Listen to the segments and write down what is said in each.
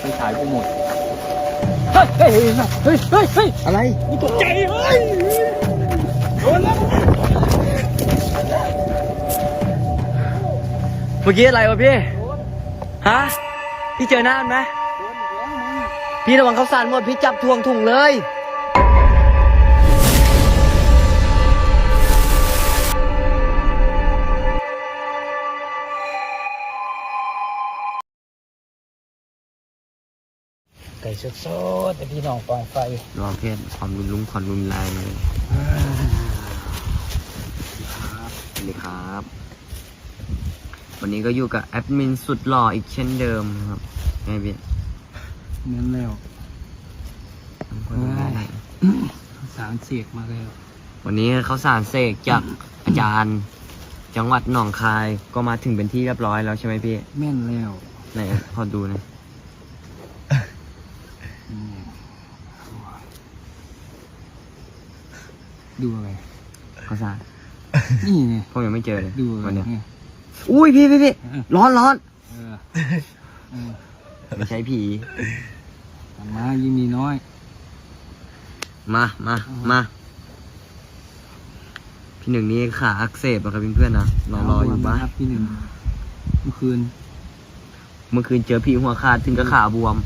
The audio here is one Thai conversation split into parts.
ไฟฉายกูหมดเฮ้ยเฮ้ย เฮ้ย เฮ้ย เฮ้ยอะไรกูตกใจ เฮ้ย โดนแล้ว เมื่อกี้อะไรวะพี่ ฮะ พี่เจอหน้ามันไหมพี่ระวังเขาสารหมด พี่จับทวงถุงเลย ไก่สดๆแต่พี่น้องกองไฟรอเพศความรุนรุนความรุนแรงเลยสวัสดีครับ วันนี้ก็อยู่กับแอดมินสุดหล่ออีกเช่นเดิมครับไงพี่เน้นแล้วน้ำคนละได้สารเสียกมาแล้ว วันนี้เขาสารเสกจากอาจารย์ จังหวัดหนองคายก็มาถึงเป็นที่เรียบร้อยแล้วใช่ไหมพี่ แม่นแล้วไหนพอดูหนะ อืม ดูอะไรเขาสารนี่ไงผมยังไม่เจอเลยดูอะไรวันเนี้ยเนี่ยอุ้ยพี่พี่พี่เออร้อนร้อนเออเออไม่ใช่ผีธรรมะยิ่งมีน้อย มามามาพี่หนึ่งนี่ขาอักเสบอะครับเพื่อนๆนะรอรออยู่บ้านครับพี่หนึ่งเมื่อคืนเมื่อคืนเจอผีหัวขาดถึงกับขาบวม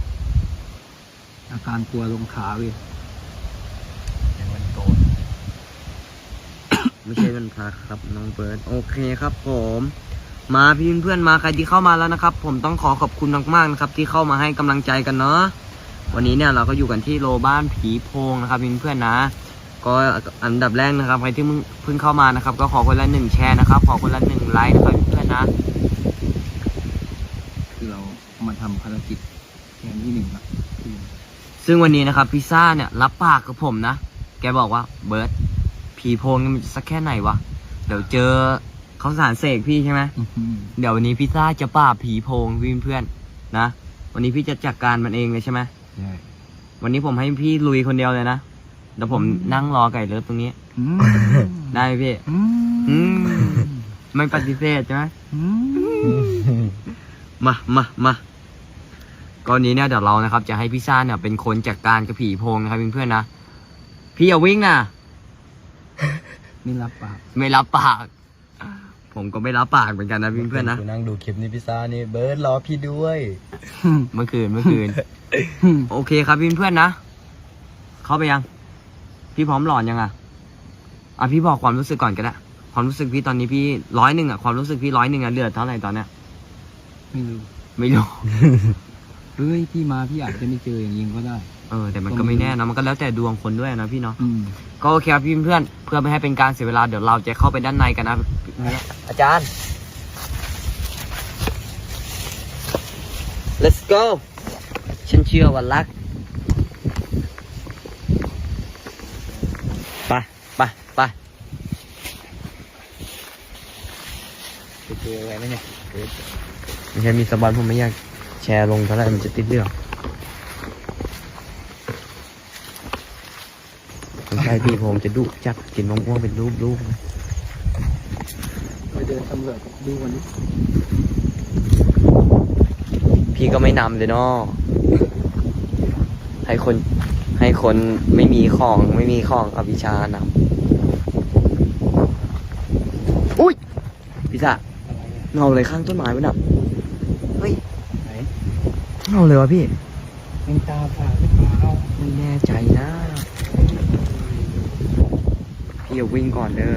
อาการกลัวลงขาเว้ย ไม่ใช่วันพระครับน้องเบิร์ดโอเคครับ ผม มาพี่เพื่อนๆมาใครที่เข้ามาแล้วนะครับ ผมต้องขอขอบคุณมากๆนะครับ ที่เข้ามาให้กำลังใจกันเนาะวันนี้เนี่ยเราก็อยู่กันที่โลบ้านผีโพงนะครับเพื่อนๆนะ ก็อันดับแรกนะครับใครที่มึงเพิ่งเข้ามานะครับ ก็ขอคนละหนึ่งแชร์นะครับ ขอคนละหนึ่งไลค์นะครับเพื่อนๆนะ คือเรามาทำภารกิจแทนที่หนึ่งละพี่ซึ่งวันนี้นะครับพิซซ่าเนี่ยรับปากกับผมนะ แกบอกว่าเบิร์ต ผีโพงนี่มันจะสักแค่ไหนวะ เดี๋ยวเจอเขาสารเสกพี่ใช่ไหมอื้อหือเดี๋ยววันนี้พิซซ่าจะปราบผีโพงพี่เพื่อนๆนะ วันนี้พี่จะจัดการมันเองเลยใช่ไหมใช่วันนี้ผมให้พี่ลุยคนเดียวเลยนะเดี๋ยวผมนั่งรอไก่เลิฟตรงนี้อืมได้ไหมพี่อือืมมไม่ปฏิเสธใช่ไหมอืมมามามาก่อนนี้เนี่ยเดี๋ยวเรานะครับ จะให้พิซซ่าเนี่ยเป็นคนจัดการกับผีโพงนะครับเพื่อนๆนะพี่อย่าวิ่งนะ ไม่รับปากไม่รับปาก ผมก็ไม่รับปากเหมือนกันนะเพื่อนๆนะกูนั่งดูคลิปนี้พิซซ่านี่เบิร์ดรอพี่ด้วย เมื่อคืนเมื่อคืน โอเคครับเพื่อนๆนะ เข้าไปยัง พี่พร้อมหลอนยังอะอะพี่บอกความรู้สึกก่อนก็ได้ความรู้สึกพี่ตอนนี้พี่ร้อยหนึ่งอะความรู้สึกพี่ร้อยหนึ่งอะเหลือเท่าไหร่ตอนเนี้ยไม่รู้ไม่รู้เฮ้ยพี่มาพี่อาจจะไม่เจออย่างยิงก็ได้ เออแต่มันก็ไม่แน่นะมันก็แล้วแต่ดวงคนด้วยนะพี่เนาะอืม ก็โอเคครับพี่เพื่อนเพื่อไม่ให้เป็นการเสียเวลาเดี๋ยวเราจะเข้าไปด้านในกันนะอาจารย์ let's go ฉันเชื่อว่ารักไปไปไปเจออะไรไหมเนี่ยไม่ใช่มีสบันผมไม่อยากแชร์ลงเท่าไหร่มันจะติดเรื่อง ไม่ใช่พี่ผมจะดุจับกินมะม่วงเป็นรูปรูปๆนะไปเดินสำรวจดูวันนี้ พี่ก็ไม่นำเลยเนาะให้คนให้คนไม่มีของไม่มีของอวิชานำอุ้ยพี่สะเงาเลยข้างต้นไม้มันอะเฮ้ยไหนเงาเลยวะพี่เป็นตาฝาดหรือเปล่าไม่แน่ใจนะ พี่อย่าวิ่งก่อนเด้อ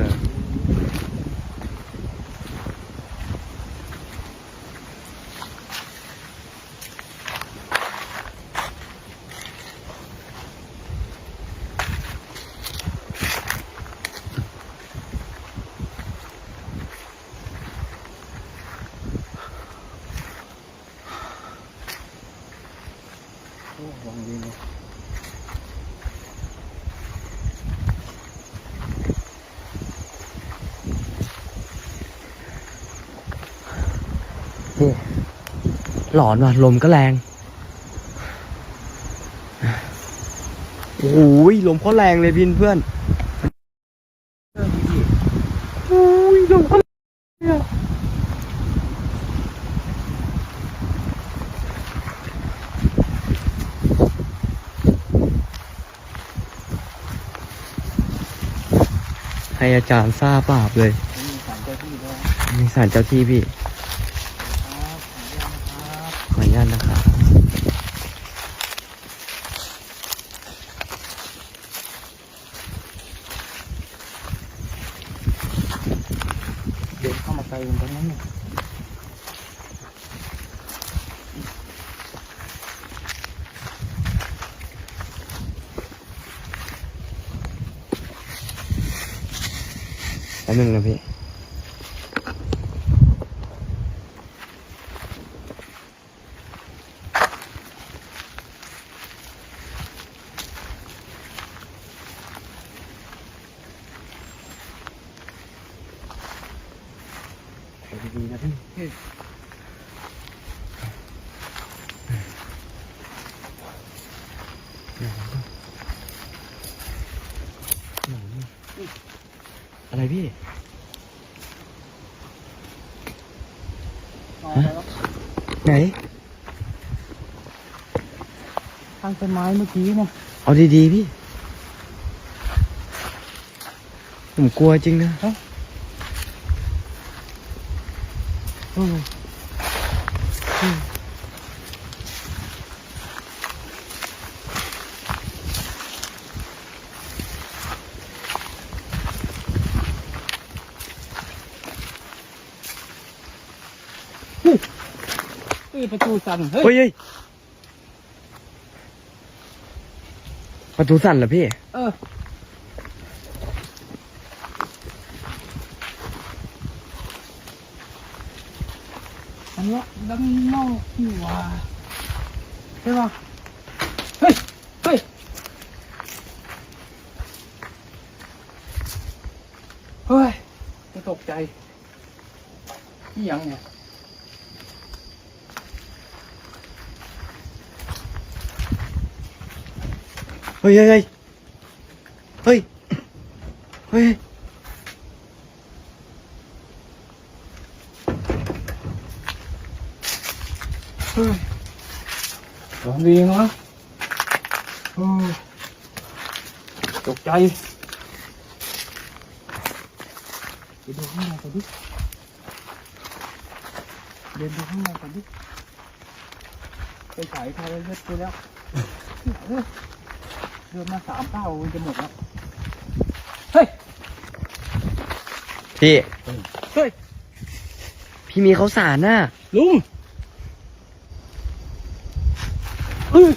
หลอนว่ะ ลมก็แรงโอ้ยลมเขาแรงเลยพินเพื่อนโอ้ยลมก็ให้อาจารย์ทราบปราบเลย มีสารเจ้าที่ด้วยมีสารเจ้าที่พี่ ขออนุญาตนะครับ ขออนุญาตนะครับ เดินเข้ามาไกลตรงนั้นเนี่ย แป๊บนึงนะพี่ ดีๆนะพี่ อะไรพี่ เอาไปแล้ว ไหน ทาง ต้นไม้เมื่อกี้นะเอาดีๆพี่ ผมกลัวจริงนะอืมเฮ้ยประตูสั่นเฮ้ย เฮ้ยเฮ้ย ประตูสั่นเหรอพี่ เออ อันนี้ด้านอกนี่ว่าใช่ป่ะเฮ้ย เฮ้ย เฮ้ยจะตกใจนี่ยังเนี่ย เฮ้ยเฮ้ยเฮ้ยเฮ้ยเฮ้ยเฮ้ยลองดีเหรอโอ้ยต นกันดิเดินดูข้างในกันดิไปฉายพาไปเลือดไปแล้วเฮ้ยเดินมาสามเป้ามันจะหมดแล้ว เฮ้ย พี่ เฮ้ย พี่มีข้าวสารน่ะ ลุงเฮ้ย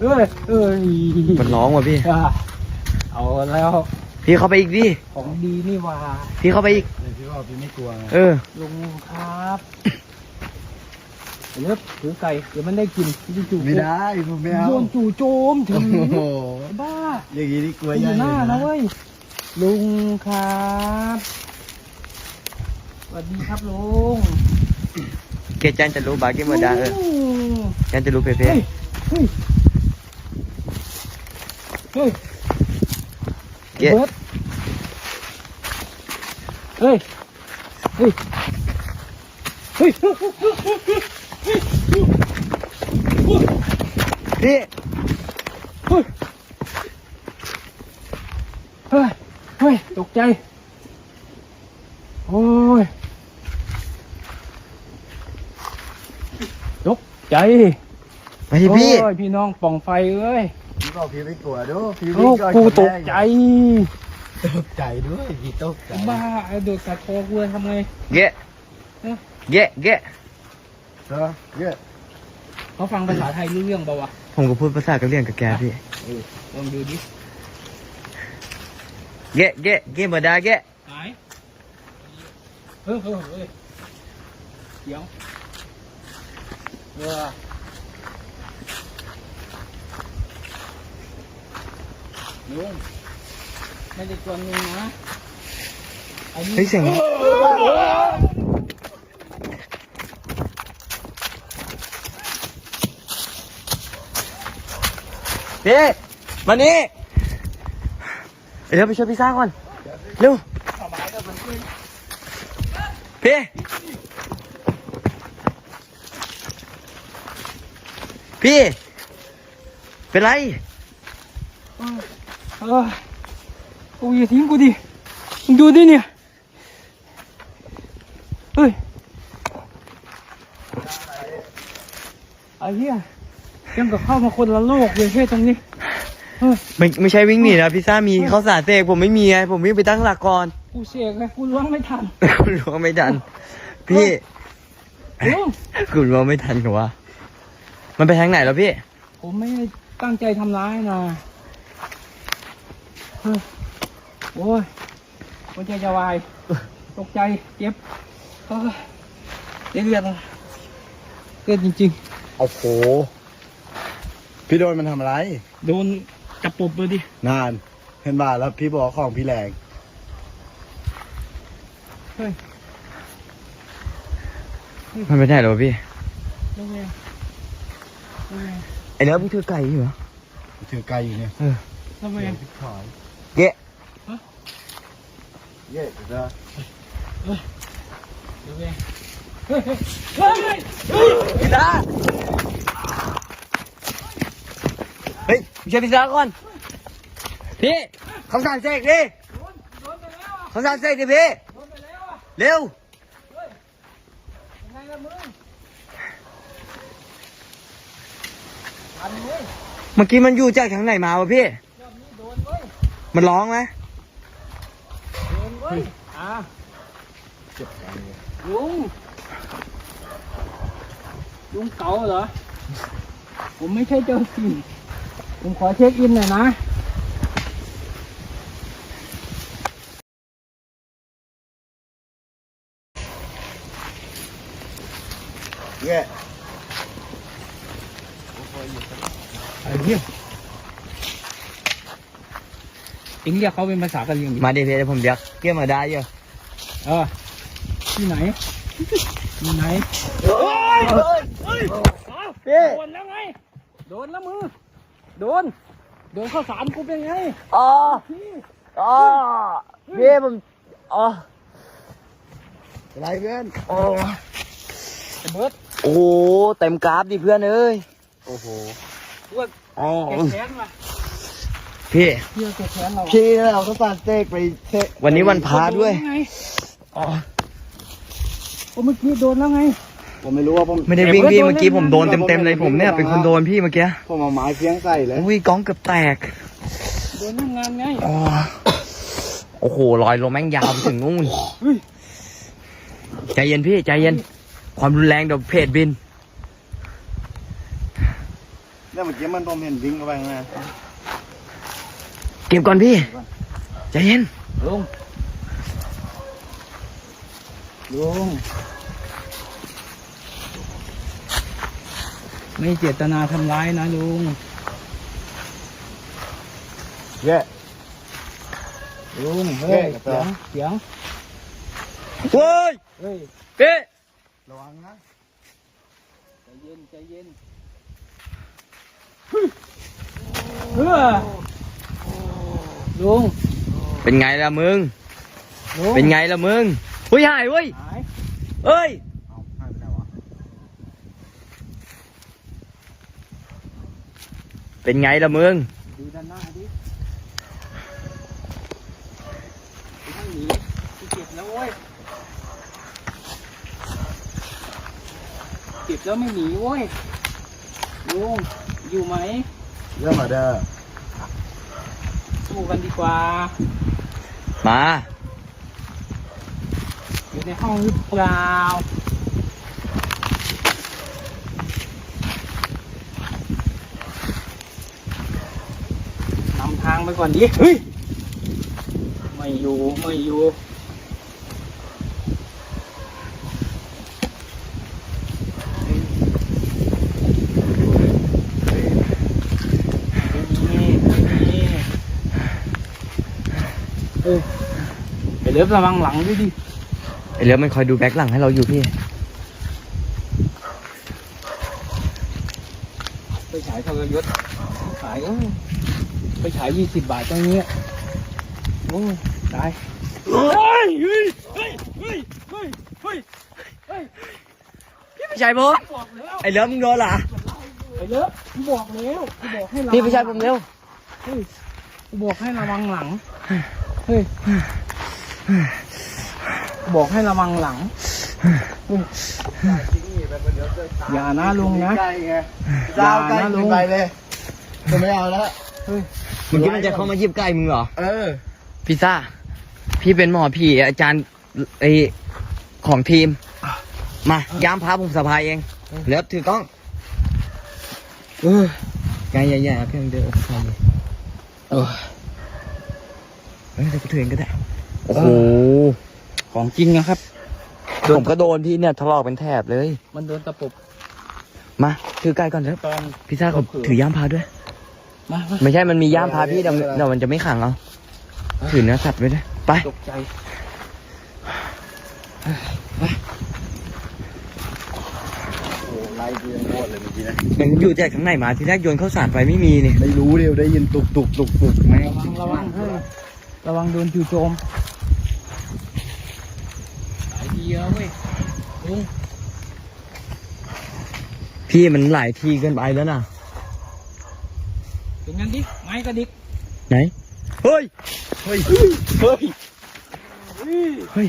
เฮ้ยเฮ้ยมันร้องว่ะพี่ อะเอาแล้วพี่เข้าไปอีกดิ ของดีนี่หว่าพี่เข้าไปอีกพี่ว่าพี่ไม่กลัวไง เออ ลุงครับ เดี๋ยวถือไก่เดี๋ยวมันได้กินจู่ๆไม่ได้ผมไม่เอาโยนจู่โจมถึงโอ้โหบ้าอย่างนี้นี่กลัวอใหญ่ยู่หเลน้ายนะนะเว้ยลุงครับสวัสดีครับลุงเกจันจะรู้บาเกมเมอร์ดาเออมจันจะรู้เพเพเฮ้ยเฮ้ยเฮ้ยเกะเบิร์ดเฮ้ยเฮ้ยเฮ้ย พี่เฮ้ยเฮ้ยเฮ้ยตกใจ โอ้ยตกใจไปดิพี่โอ้ยพี่น้องป่องไฟเอ้ยพี่บอกพี่ไม่กลัวด้วยพี่โอ้วิ่งอนกูคนตแรกใจตกใจด้วยพี่ตกใจบ้าโดดกัดคอกูเลยทำไงเกะเกะเกะเออเยอะ เขาฟังภาษาไทยรู้เรื่องเปล่าวะผมก็พูดภาษากะเหรี่ยงกับแกพี่ลองดูดิเกะเกะเกมเมอร์ดาเกะหายเฮ้ยเฮ้ยเฮ้ยเดี๋ยวเออลุงไม่ได้กวนลุงนะอันนี้เฮ้ยเสียง พี่มานี่เดี๋ยวไปช่วยพี่ซ่าก่อน เร็วพี่พี่ เป็นไรเออกูอย่าทิ้งกูดิมึงดูดิเนี่ยเฮ้ยไอ้เหี้ย ยังกับเข้ามาคนละโลกเลยเฮ้ยตรงนี้เฮ้ยไม่ไม่ใช่วิ่งหนีนะพิซซ่ามีข้าวสารเสกผมไม่มีไงผมวิ่งไปตั้งหลักก่อน กูเสกเลยกูล้วงไม่ทันคุณรู้ว่าไม่ทัน พี่ลุงคุณรู้ว่าไม่ทันเหรอวะมันไปทางไหนแล้วพี่ ผมไม่ได้ตั้งใจทำร้ายนะเฮ้ยโอ้ยหัวใจจะวาย ตกใจเจ็บเฮ้ยเลือดอะเลือดจริงโอ้โห พี่โดนมันทำอะไรๆโดนจับปบเลยดิ นาน เห็นบ่าแล้วพี่บอกของพี่แรง เฮ้ยมันไปไหนแล้ววะพี่เร็วๆเร็วไอ้เนื้อมึงถือไก่อยู่เหรอ ถือไกลอยู่เนี่ยๆเร็วเดี๋ยวพี่ถอยเกะเย้เดี๋ยวๆเร็วๆเฮ้ยเฮ้ยเฮ้ยเฮ้ยพิซซ่า เฮ้ยไม่ใช่พิซซ่าก่อน พี่ข้าวสารเสกดิโดนไปแล้วอะข้าวสารเสกดิพี่โดนไปแล้วอะเร็วยังไงล่ะมึงอันเว้ยเมื่อกี้มันอยู่จากทางไหนมาวะพี่รอบนี้โดนเว้ยมันร้องไหมโดนเว้ยอ่าเจ็บใจเลยลุงลุงเก๋าเหรอ ผมไม่ใช่เจ้าสิ่ง ผมขอเช็คอินหน่อยนะเย้ไอ้เหี้ยเอ็งเรียกเขาเป็นภาษากะเหรี่ยงดิมาดิพี่เดี๋ยวผมเรียกเกี่ยมาได้เยอะเออที่ไหนที่ไหนพี่โดนแล้วไง โดนแล้วมือ โดน โดนข้าวสารกูเป็นไงอ๋อพี่อ๋อพี่ผมอ๋ออะไรเพื่อนอ๋อไอ้เบิร์ดโอ้โหเต็มกราฟดิเพื่อนเอ้ยโอ้โหว่าอ๋อแกแค้นว่ะพี่เพื่อแกแค้นเราอะพี่เราก็สาดเสกไปเสกวันนี้วันพระด้วยโนแล้ไงอ๋อโอ้เมื่อกี้โดนแล้วไง ผมไม่รู้ว่าผมไม่ได้วิ่งพี่เมื่อกี้ผมโดนเต็มๆเลยผมเนี่ยเป็นคนโดนพี่เมื่อกี้ผมเอาไม้เพียงใส่เลยอุ้ยกล้องเกือบแตกโดนนั่งงานไงอ๋อโอ้โหรอยลมแม่งยาวไปถึงนู่นเฮ้ยใจเย็นพี่ใจเย็น ความรุนแรงเดี๋ยวเพจบินแล้วเมื่อกี้มันผมเห็นวิ่งเข้าไปข้างในเก็บก่อนพี่ใจเย็นลุงลุง ไม่เจตนาทำร้ายนะลุงเย้ลุงเฮ้ยเฮ้เสียยงเสียงเฮ้ยเฮ้ยพี่ระวังนะใจเย็นใจเย็นเฮ้อลุงเป็นไงล่ะมึงลุงเป็นไงล่ะมึงเฮ้ยหายเว้ยหายเอ้ยเอาหายไปไหนวะ เป็นไงล่ะมึงดูด้านหน้าดิไม่หนีกูเจ็บแล้วเว้ยเจ็บแล้วไม่หนีเว้ยลุงอยู่ไหมเรื่องมาเด้อสู้กันดีกว่า มา อยู่ในห้องหรือเปล่า นำทาง ไปก่อนดิเฮ้ยไม่อยู่ไม่อยู่เอ้ยไปเลิฟระวังหลังด้วยดิไอ้เรือมันคอยดูแบ็คหลังให้เราอยู่พี่ ไปฉายทรยศขายเออ ไปฉายยี่สิบบาทตรงนี้โอ้ยตายเฮ้ยเฮ้ยเฮ้ยเฮ้ยเฮ้ยเฮ้ยเฮ้ยพี่ชายผม บอกแล้วไอ้เรือมึงโดนเหรอไปเลิฟกูบอกแล้วกูบอกให้ระวังพี่พี่ชายผมเร็ว เฮ้ยกูบอกให้ระวังหลังเฮ้ยบอกให้ระวังหลังเฮ้ยอย่านะลุงนะใกล้ไงเจ้าใกล้อย่านะลุขึ้งนไปเลยจะไม่เอาแล้ว เฮ้ย เมื่อกี้มันจะเข้ามายิบไก่มึงเหรอ เออ พิซซ่า พี่เป็นหมอผีอาจารย์ไอของทีม มาย้ามพาผมสะพายเองแล้วถือกล้องเออไกลใหญ่ๆเพียงเดียวโอ้โหเออเฮ้ยเดี๋ยวกูถือเองก็ได้ โอ้โห ของจริงนะครับ ผมก็โดนพี่เนี่ยถลอกเป็นแถบเลย มันโดนตะปบมา ถือไก่ก่อนเถอะตอนพิซซ่าเขาถือย่ามพาด้วย มามา ไม่ใช่มันมีย่ามพาพี่เดี๋ยวเดี๋ยวมันจะไม่ขังเอาถือเนื้อสัตว์ไว้ด้วยไป ตกใจโอ้ไล่กูยังโคตรเลยเมื่อกี้นะมันอยู่จากข้างในมาที่แรกโยนเข้าสารไปไม่มีนี่ไม่รู้เดียวได้ยินตุกตุกตุกตุกแม่งระวังระวังเฮ้ยระวังโดนจู่โจมหลายทีแล้วเว้ยลุงพี่มันหลายทีเกินไปแล้วนะ เป็นงั้นดิไม้กระดิกไหนเฮ้ยเฮ้ยเฮ้ยเฮ้ย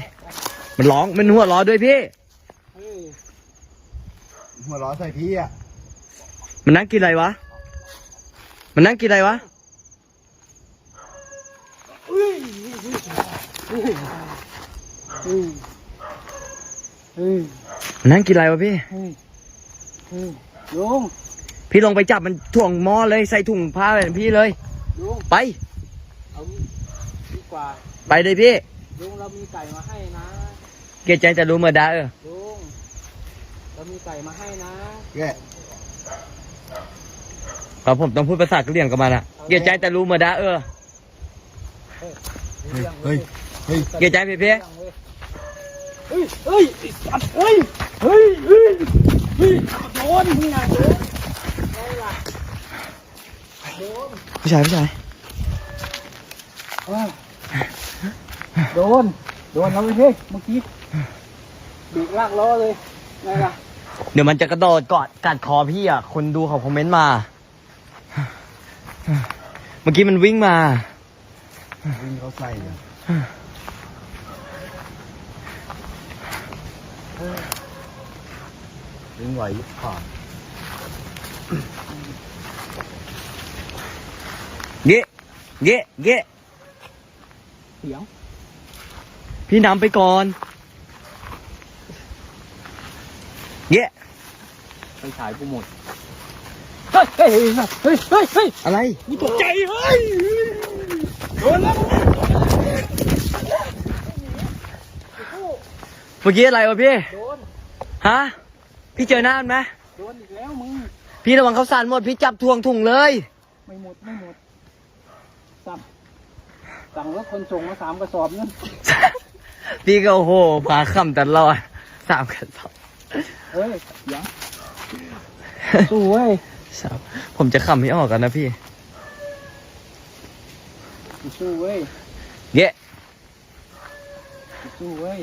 มันร้องมันหัวเร้อด้วยพี่เฮ้ยหัวเร้อใส่พี่อะมันนั่งกินอะไรวะ มันนั่งกินอะไรวะเฮ้ยเฮ้ยเฮ้ยเฮ้ยมันนั่งกินอะไรวะพี่เฮ้ยเฮ้ยลุง พี่ลงไปจับมันถ่วงหม้อเลยใส่ถุงผ้าแบบพี่เลย ลุงไป เอางี้ดีกว่าไปเลยพี่ ลุงเรามีไก่มาให้นะ เกลียดใจจะรู้เมื่อดาเออลุงเรามีไก่มาให้นะแกเพราะผมต้องพูดภาษากะเหรี่ยงกับมันอะเกลียดใจแต่รู้เมื่อดาเออเรื่องเฮ้ยเฮ้ยเกลียดใจพี่พี่เฮ้ย เฮ้ยไอ้สัตว์เฮ้ย เฮ้ย เฮ้ย เฮ้ยโดนมึงอะโดน ไงล่ะโดนผู้ชายผู้ชายเอ้ยโดน โดนแล้วเว้ยเฮ้ยเมื่อกี้บีบลากล้อเลยไงล่ะเดี๋ยวมันจะกระโดดกอดกัดคอพี่อะ คนดูเขาคอมเมนต์มา เมื่อกี้มันวิ่งมา วิ่งเขาใส่อะวิ่งไหวผ่าน เยะเยะเยะเสียงพี่นำไปก่อน เยะไปฉายกูหมดเฮ้ยเฮ้ยเฮ้ย เฮ้ย เฮ้ย เฮ้ย อะไร กูตกใจเฮ้ย โดนแล้วเมื่อกี้อะไรวะพี่ โดน ฮะ พี่เจอหน้ามันไหมโดนอีกแล้วมึง พี่ระวังเขาสารหมด พี่จับทวงถุงเลย ไม่หมดไม่หมดสั่งสั่งรถคนส่งมาสามกระสอบนั่นพี่ก็โอ้โหพาขำตลอดสามกันสองเฮ้ยเดี๋ยวสู้เว้ยสามผมจะขำไม่ออกกันนะพี่สู้เว้ยเยะสู้เว้ย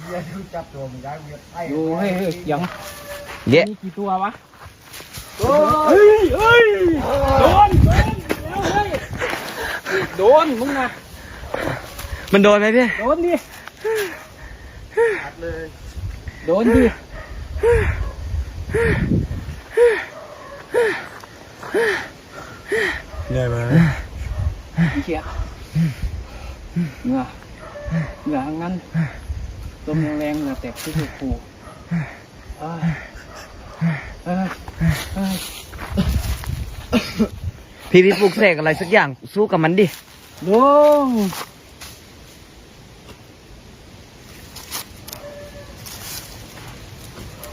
เฮียที่จับตัวมึงได้มึงจะไอ้ดูเฮ้ยเฮ้ยยัง เยะมีกี่ตัววะเฮ้ยเฮ้ยโดนโดนแล้วเฮ้ยโดนมึงนะมันโดนไหมพี่โดนดิชัดเลยโดนดิเหนื่อยไหมเขี่ยเหงื่อเหงื่อทั้งนั้นลมแรงๆเหงื่อแตกที่ถูกผู พี่พี่ปลุกเสกอะไรสักอย่างสู้กับมันดิลุง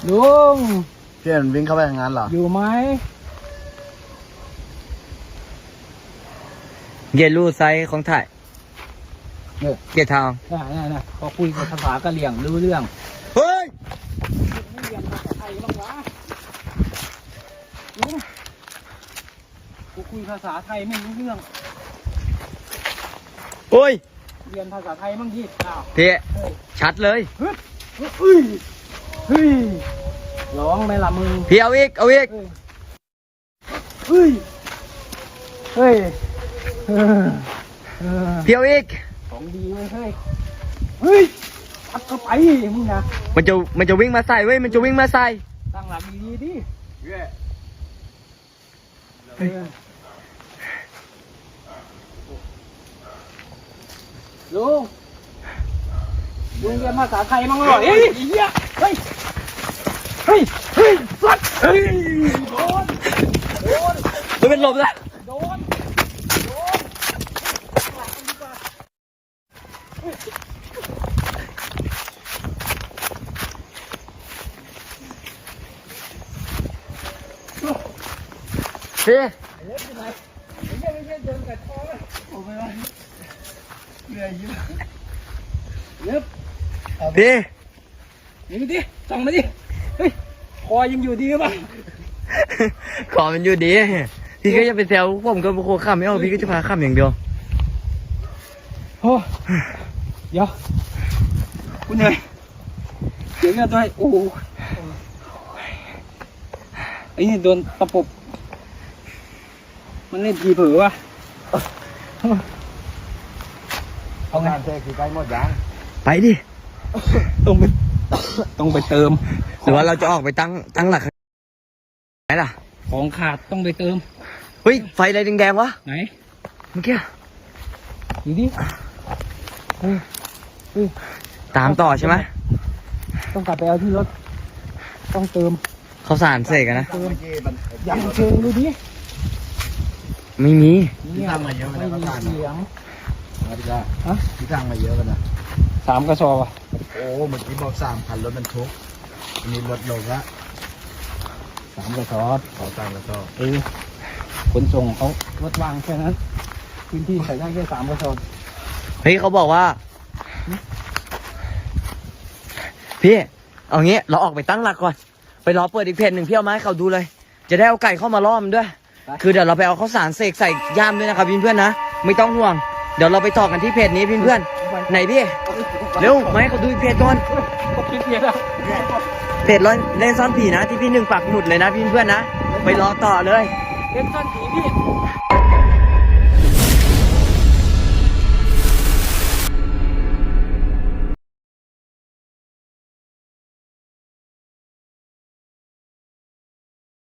ลุงพี่เอ็นวิ่งเข้าไปทางนั้นเหรอ อยู่ไหม เยลูไซส์ของถ่ายเออเกียรติทอง น่ะน่ะน่ะพอคุยกับภาษากะเหรี่ยงรู้เรื่อง คุยภาษาไทยไม่รู้เรื่อง โอ้ย เรียนภาษาไทยบ้างดิอ้าวพี่เฮ้ยชัดเลยเฮ้ยเฮ้ยเฮ้ยร้องไหมล่ะมึง พี่เอาอีก เอาอีก เฮ้ย เฮ้ย เฮ้ยเออเออเที่ยวอีก ของดีเว้ยเฮ้ย เฮ้ยอัดเข้าไปมึงนะ มันจะ มันจะวิ่งมาใส่เว้ย มันจะวิ่งมาใส่ ตั้งหลักดีๆดิเออ ลุงลุงเรียนภาษาไทยมั้งเหรอเฮ้ยไอ้เหี้ยเฮ้ยเฮ้ยเฮ้ยสัตว์เฮ้ยโดนโดนมันเป็นลมแล้วโดนโดนตั้งหลักกันดีกว่าพี่เล็บอยู่ไหนไอ้เหี้ยไม่ใช่เดินกัดคอเลยโอ้ไม่ไหว เหนื่อยยิ่งเล็บพี่ยิงดิส่องมาดิเฮ้ยคอยังอยู่ดีหรือเปล่าขอมันอยู่ดี พี่ก็จะไปแซวผมก็โคข้ามไม่เอาพี่ก็จะพาข้ามอย่างเดียวโอ้เดี๋ยวกูเหนื่อยเสียเลือดด้วยโอ้โหไอ้นี่โดนตะปบมันเล่นทีเผลอวะ เอาไงงานเทคือใกล้หมดยังไปดิ ต้องไปต้องไปเติมหรือว่าเราจะออกไปตั้งตั้งหลักไหนล่ะ ของขาดต้องไปเติม เฮ้ย ไฟอะไรแดงๆวะ ไหนเมื่อกี้ ดูดิเฮ้ยเฮ้ยตามต่อใช่ไหม ต้องกลับไปเอาที่รถ ต้องเติม เขาสารเสกอะนะ เมื่อกี้มันยังเชิงดูดิ ไม่มี เนี่ยตั้งมาเยอะไม่แล้วก็มีทานเสียง นะพี่ก้าฮะ พี่ตั้งมาเยอะกันนะสามกระสอบอะโอ้เมื่อกี้บอกสามพันรถบรรทุกอันนี้ลดลงละสามกระสอบขอตังค์แล้วก็เออขนส่งเขารถวางแค่นั้นพื้นที่ใส่ได้แค่สามกระสอบเฮ้ยเขาบอกว่า พี่เอางี้เราออกไปตั้งหลักก่อน ไปรอเปิดอีกเพจหนึ่งพี่เอามาให้เขาดูเลย จะได้เอาไก่เข้ามาล่อมนด้วย คือเดี๋ยวเราไปเอาข้าวสารเสกใส่ย่ามด้วยนะครับพี่เพื่อนนะ ไม่ต้องห่วง เดี๋ยวเราไปต่อกันที่เพจนี้พี่เพื่อนไหนพี่เร็วมาให้เขาดูอีกเพจก่อนก็คิดเพียแล้วเพจร้อยเล่นซ่อนผีนะที่พี่หนึ่งปักหมุดเลยนะพี่เพื่อนนะไปรอต่อเลย เล่นซ่อนผีพี่